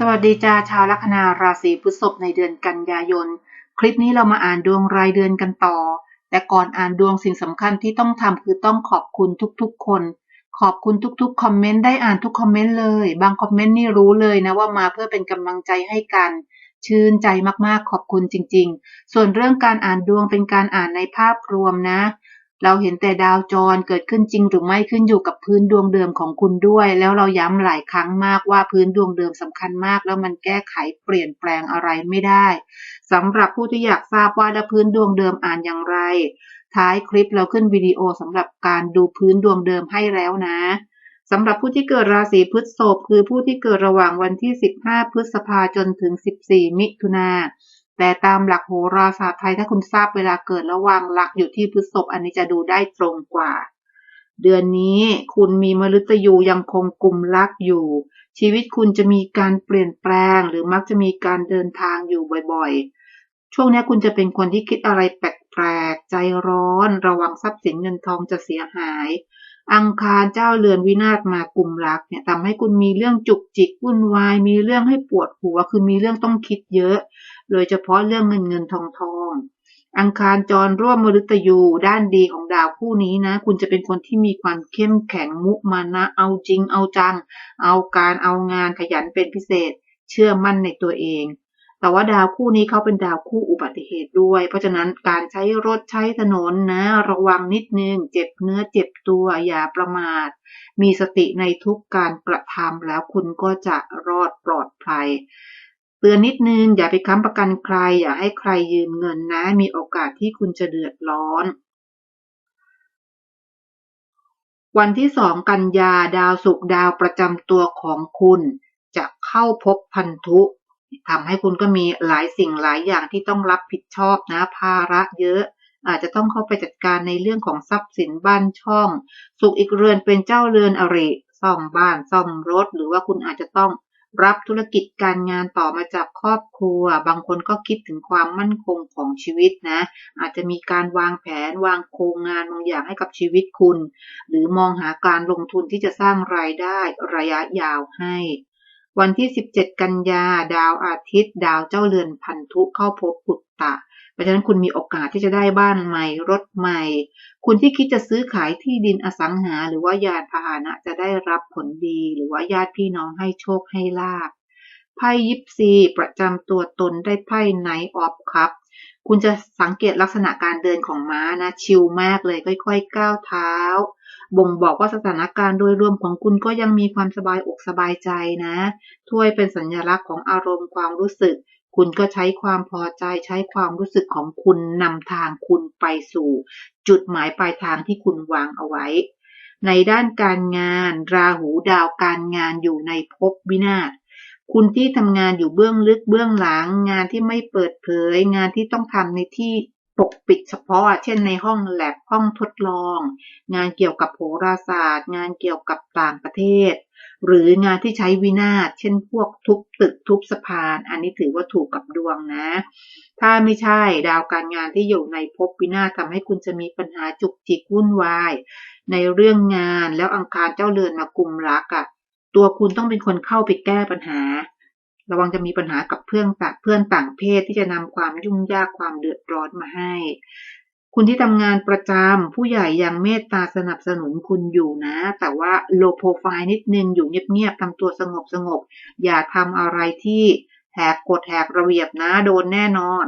สวัสดีจ้าชาวลัคนาราศีพฤษภในเดือนกันยายน คลิปนี้เรามาอ่านดวงรายเดือนกันต่อ แต่ก่อนอ่านดวงสิ่งสำคัญที่ต้องทำคือต้องขอบคุณทุกๆคน ขอบคุณทุกๆคอมเมนต์ได้อ่านทุกคอมเมนต์เลย บางคอมเมนต์นี่รู้เลยนะว่ามาเพื่อเป็นกำลังใจให้กัน ชื่นใจมากๆขอบคุณจริง ๆ ส่วนเรื่องการอ่านดวงเป็นการอ่านในภาพรวมนะ เราเห็นแต่ดาวจรเกิดขึ้นจริงหรือไม่ขึ้นอยู่กับพื้นดวงเดิมของคุณด้วย แล้วเราย้ำหลายครั้งมากว่าพื้นดวงเดิมสำคัญมาก แล้วมันแก้ไขเปลี่ยนแปลงอะไรไม่ได้สำหรับผู้ที่อยากทราบว่าแล้วพื้นดวงเดิมอ่านอย่างไร ท้ายคลิปเราขึ้นวิดีโอสำหรับการดูพื้นดวงเดิมให้แล้วนะสำหรับผู้ที่เกิดราศีพฤษภคือผู้ที่เกิดระหว่างวันที่ 15 พฤษภาจนถึง 14 มิถุนา แต่ตามหลักโหราศาสตร์ไทยถ้าคุณทราบเวลาเกิดระวางหลักอยู่ที่พฤษภอันนี้จะดูได้ตรงกว่า เดือนนี้คุณมีมฤตยูยังคงกลุ่มลักอยู่ ชีวิตคุณจะมีการเปลี่ยนแปลง หรือมักจะมีการเดินทางอยู่บ่อยๆ ช่วงนี้คุณจะเป็นคนที่คิดอะไรแปลกๆใจร้อน ระวังทรัพย์สินเงินทองจะเสียหาย อังคารเจ้าเรือนวินาศมากลุ่มรักเนี่ยทำให้คุณมีเรื่องจุกจิกวุ่นวายมีเรื่องให้ปวดหัวคือมีเรื่องต้องคิดเยอะ โดยเฉพาะเรื่องเงินเงินทองทองอังคารจรร่วมมฤตยูด้านดีของดาวคู่นี้นะ คุณจะเป็นคนที่มีความเข้มแข็งมุมานะ เอาจริงเอาจัง เอาการเอางานขยันเป็นพิเศษ เชื่อมั่นในตัวเอง แต่ว่าดาวคู่นี้เขาเป็นดาวคู่อุบัติเหตุด้วย เพราะฉะนั้นการใช้รถใช้ถนนนะ ระวังนิดนึง เจ็บเนื้อเจ็บตัวอย่าประมาท มีสติในทุกการกระทำแล้วคุณก็จะรอดปลอดภัยเตือนนิดนึง อย่าไปค้ำประกันใคร อย่าให้ใครยืมเงินนะ มีโอกาสที่คุณจะเดือดร้อน วันที่สองกันยาดาวศุกร์ดาวประจำตัวของคุณ จะเข้าพบพันธุ ทำให้คุณก็มีหลายสิ่งหลายอย่างที่ต้องรับผิดชอบนะภาระเยอะ อาจจะต้องเข้าไปจัดการในเรื่องของทรัพย์สินบ้านช่อง สุขอีกเรือนเป็นเจ้าเรือนอริซ่อมบ้านซ่อมรถ หรือว่าคุณอาจจะต้องรับธุรกิจการงานต่อมาจากครอบครัว บางคนก็คิดถึงความมั่นคงของชีวิตนะ อาจจะมีการวางแผนวางโครงงานบางอย่างให้กับชีวิตคุณ หรือมองหาการลงทุนที่จะสร้างรายได้ระยะยาวให้ วันที่ 17 กันยา ดาวอาทิตย์ ดาวเจ้าเรือนพันธุเข้าพบปุตตะราะฉะนั้นคุณมีโอกาสที่จะได้บ้านใหม่ รถใหม่ คุณที่คิดจะซื้อขายที่ดินอสังหา หรือว่ายานพาหนะจะได้รับผลดี หรือว่าญาติพี่น้องให้โชคให้ลาภไพ่ยิปซีประจำตัวตนได้ไพ่ไนท์ออฟครับ คุณจะสังเกตลักษณะการเดินของม้านะ ชิลมากเลย ค่อยๆ ก้าวเท้า บ่งบอกว่าสถานการณ์โดยรวมของคุณก็ยังมีความสบายอกสบายใจนะ ถ้วยเป็นสัญลักษณ์ของอารมณ์ความรู้สึก คุณก็ใช้ความพอใจใช้ความรู้สึกของคุณนำทางคุณไปสู่ จุดหมายปลายทางที่คุณวางเอาไว้ ในด้านการงาน ราหูดาวการงานอยู่ในภพวินาศ คุณที่ทำงานอยู่เบื้องลึกเบื้องหลัง งานที่ไม่เปิดเผย งานที่ต้องทำในที่ปกปิดเฉพาะ เช่นในห้องแลบห้องทดลอง งานเกี่ยวกับโหราศาสตร์ งานเกี่ยวกับต่างประเทศ หรืองานที่ใช้วินาศเช่นพวกทุบตึกทุบสะพาน อันนี้ถือว่าถูกกับดวงนะ ถ้าไม่ใช่ดาวการงานที่อยู่ในภพวินาศทำให้คุณจะมีปัญหาจุกจิกวุ่นวาย ในเรื่องงานแล้วอังคารเจ้าเรือนมากลุ่มรักอะ่ะ ตัวคุณต้องเป็นคนเข้าไปแก้ปัญหา ระวังจะมีปัญหากับเพื่อนต่างเพื่อนต่างเพศที่จะนำความยุ่งยากความเดือดร้อนมาให้ คุณที่ทำงานประจำผู้ใหญ่ยังเมตตาสนับสนุนคุณอยู่นะ แต่ว่าโลโปรไฟล์นิดนึงอยู่เงียบๆทำตัวสงบสงบอย่าทำอะไรที่แหกกฎแหกระเบียบนะโดนแน่นอน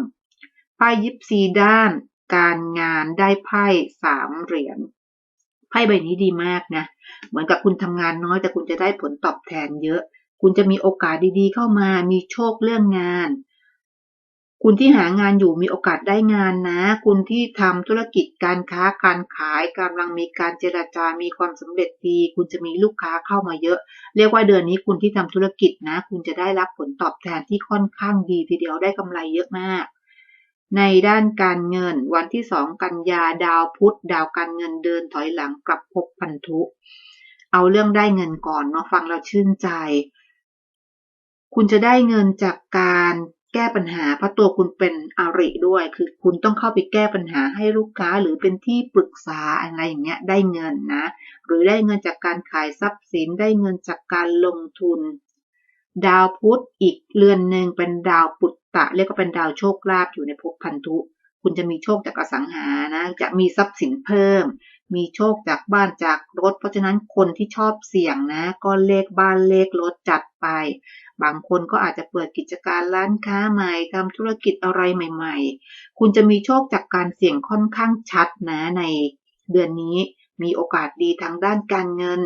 ไพ่ยิปซีด้าน การงานได้ไพ่สามเหรียญไพ่ใบนี้ดีมากนะ เหมือนกับคุณทำงานน้อยแต่คุณจะได้ผลตอบแทนเยอะ คุณจะมีโอกาสดีๆ เข้ามา มีโชคเรื่องงาน คุณที่หางานอยู่มีโอกาสได้งานนะ คุณที่ทำธุรกิจการค้าการขายกำลังมีการเจราจา มีความสำเร็จดี คุณจะมีลูกค้าเข้ามาเยอะ เรียกว่าเดือนนี้คุณที่ทำธุรกิจนะ คุณจะได้รับผลตอบแทนที่ค่อนข้างดีทีเดียวได้กำไรเยอะมาก ในด้านการเงินวันที่สองกันยาดาวพุธดาวการเงินเดินถอยหลังกลับพบพันธุ เอาเรื่องได้เงินก่อนเนาะฟังเราชื่นใจ คุณจะได้เงินจากการแก้ปัญหาเพราะตัวคุณเป็นอาริด้วย คือคุณต้องเข้าไปแก้ปัญหาให้ลูกค้าหรือเป็นที่ปรึกษาอะไรอย่างเงี้ยได้เงินนะ หรือได้เงินจากการขายทรัพย์สินได้เงินจากการลงทุน ดาวพุธอีกเรือนหนึ่งเป็นดาวปุตตะ เรียกว่าเป็นดาวโชคลาภอยู่ในภพพันธุ คุณจะมีโชคจากอสังหานะ จะมีทรัพย์สินเพิ่ม มีโชคจากบ้านจากรถ เพราะฉะนั้นคนที่ชอบเสี่ยงนะ ก็เลขบ้านเลขรถจัดไป บางคนก็อาจจะเปิดกิจการร้านค้าใหม่ทำธุรกิจอะไรใหม่ ๆ คุณจะมีโชคจากการเสี่ยงค่อนข้างชัดนะในเดือนนี้มีโอกาสดีทางด้านการเงิน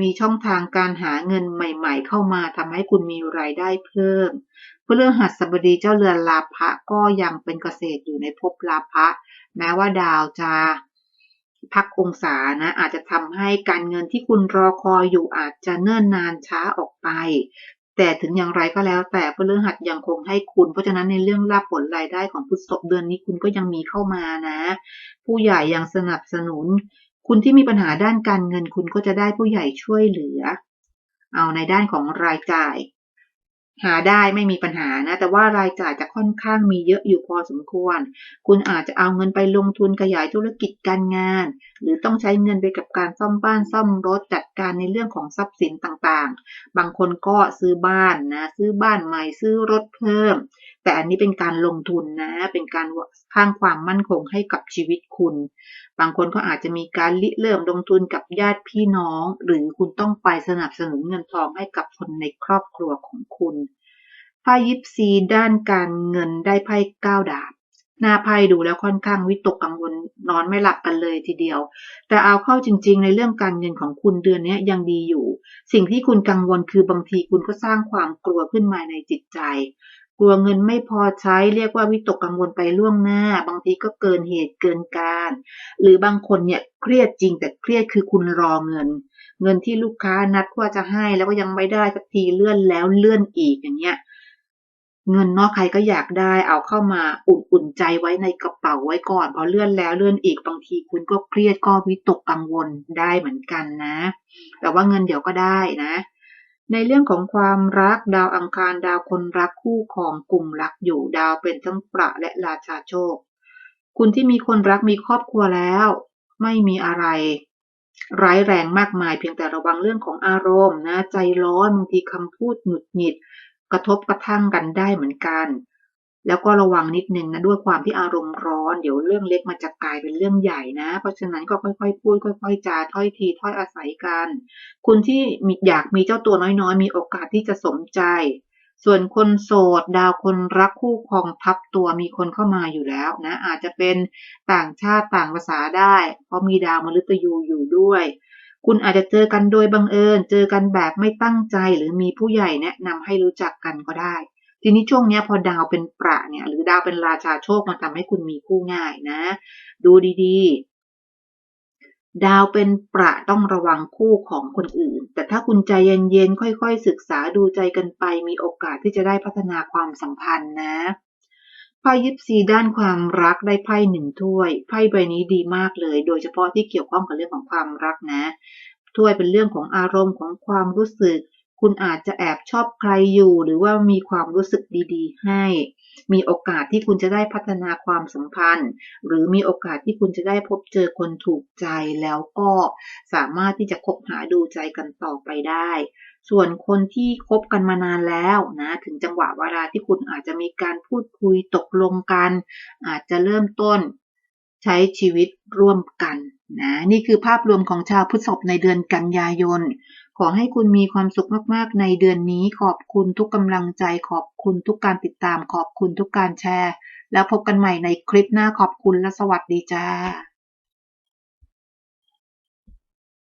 มีช่องทางการหาเงินใหม่ๆ เข้ามาทำให้คุณมีรายได้เพิ่มพฤหัสบดีเจ้าเรือนลาภะก็ยังเป็นเกษตรอยู่ในภพลาภะแม้ว่าดาวจะพักองศานะอาจจะทำให้การเงินที่คุณรอคอยอยู่อาจจะเนิ่นนานช้าออกไป แต่ถึงอย่างไรก็แล้ว แต่พฤหัสยังคงให้คุณ เพราะฉะนั้นในเรื่องรับผลรายได้ของพุทธศพเดือนนี้คุณก็ยังมีเข้ามานะ ผู้ใหญ่ยังสนับสนุน คุณที่มีปัญหาด้านการเงินคุณก็จะได้ผู้ใหญ่ช่วยเหลือ เอาในด้านของรายจ่าย หาได้ไม่มีปัญหานะ แต่ว่ารายจ่ายจะค่อนข้างมีเยอะอยู่พอสมควร คุณอาจจะเอาเงินไปลงทุนขยายธุรกิจการงาน หรือต้องใช้เงินไปกับการซ่อมบ้านซ่อมรถจัดการในเรื่องของทรัพย์สินต่างๆ บางคนก็ซื้อบ้านนะ ซื้อบ้านใหม่ซื้อรถเพิ่ม แต่อันนี้เป็นการลงทุนนะ เป็นการสร้างความมั่นคงให้กับชีวิตคุณ บางคนก็อาจจะมีการริเริ่มลงทุนกับญาติพี่น้อง หรือคุณต้องไปสนับสนุนเงินทองให้กับคนในครอบครัวของคุณไพ่ยิปซีด้านการเงินได้ไพ่เก้าดาบหน้าไพ่ดูแล้วค่อนข้างวิตกกังวลนอนไม่หลับกันเลยทีเดียว แต่เอาเข้าจริง ๆ ในเรื่องการเงินของคุณเดือนนี้ยังดีอยู่ สิ่งที่คุณกังวลคือบางทีคุณก็สร้างความกลัวขึ้นมาในจิตใจ กลัวเงินไม่พอใช้ เรียกว่าวิตกกังวลไปล่วงหน้า บางทีก็เกินเหตุเกินการ หรือบางคนเนี่ยเครียดจริงแต่เครียดคือคุณรอเงิน เงินที่ลูกค้านัดว่าจะให้แล้วก็ยังไม่ได้สักทีเลื่อนแล้วเลื่อนอีกอย่างเงี้ยเงินนอกใครก็อยากได้เอาเข้ามาอุ่นๆใจไว้ในกระเป๋าไว้ก่อนพอเลื่อนแล้วเลื่อนอีกบางทีคุณก็เครียดก็วิตกกังวลได้เหมือนกันนะ แต่ว่าเงินเดี๋ยวก็ได้นะ ในเรื่องของความรักดาวอังคารดาวคนรักคู่ของกลุ่มรักอยู่ดาวเป็นทั้งประและราชาโชค คุณที่มีคนรักมีครอบครัวแล้ว ไม่มีอะไร ร้ายแรงมากมายเพียงแต่ระวังเรื่องของอารมณ์นะใจร้อนบางทีคำพูดหงุดหงิด กระทบกระทั่งกันได้เหมือนกัน แล้วก็ระวังนิดนึงนะด้วยความที่อารมณ์ร้อน เดี๋ยวเรื่องเล็กมันจะกลายเป็นเรื่องใหญ่นะ เพราะฉะนั้นก็ค่อยๆพูดค่อยๆจาถ้อยทีถ้อยอาศัยกัน คุณที่อยากมีเจ้าตัวน้อยๆ มีโอกาสที่จะสมใจ ส่วนคนโสด ดาวคนรักคู่ครองทับตัวมีคนเข้ามาอยู่แล้วนะ อาจจะเป็นต่างชาติต่างภาษาได้ เพราะมีดาวมฤตยูอยู่ด้วย คุณอาจจะเจอกันโดยบังเอิญ เจอกันแบบไม่ตั้งใจหรือมีผู้ใหญ่แนะนำให้รู้จักกันก็ได้ ทีนี้ช่วงนี้พอดาวเป็นประเนี่ยหรือดาวเป็นราชาโชคมันทำให้คุณมีคู่ง่ายนะ ดูดีๆ ดาวเป็นประต้องระวังคู่ของคนอื่น แต่ถ้าคุณใจเย็นๆค่อยๆ ศึกษาดูใจกันไป มีโอกาสที่จะได้พัฒนาความสัมพันธ์นะไพ่ยิปซีด้านความรักได้ไพ่หนึ่งถ้วยไพ่ใบนี้ดีมากเลย โดยเฉพาะที่เกี่ยวข้องกับเรื่องของความรักนะถ้วยเป็นเรื่องของอารมณ์ของความรู้สึก คุณอาจจะแอบชอบใครอยู่ หรือว่ามีความรู้สึกดี ๆ ให้ มีโอกาสที่คุณจะได้พัฒนาความสัมพันธ์ หรือมีโอกาสที่คุณจะได้พบเจอคนถูกใจแล้วก็สามารถที่จะคบหาดูใจกันต่อไปได้ ส่วนคนที่คบกันมานานแล้วนะถึงจังหวะเวลาที่คุณอาจจะมีการพูดคุยตกลงกัน อาจจะเริ่มต้นใช้ชีวิตร่วมกันนะนี่คือภาพรวมของชาวพุทธศพในเดือนกันยายน ขอให้คุณมีความสุขมากๆ ในเดือนนี้ ขอบคุณทุกกำลังใจ ขอบคุณทุกการติดตาม ขอบคุณทุกการแชร์ แล้วพบกันใหม่ในคลิปหน้าขอบคุณและสวัสดีจ้า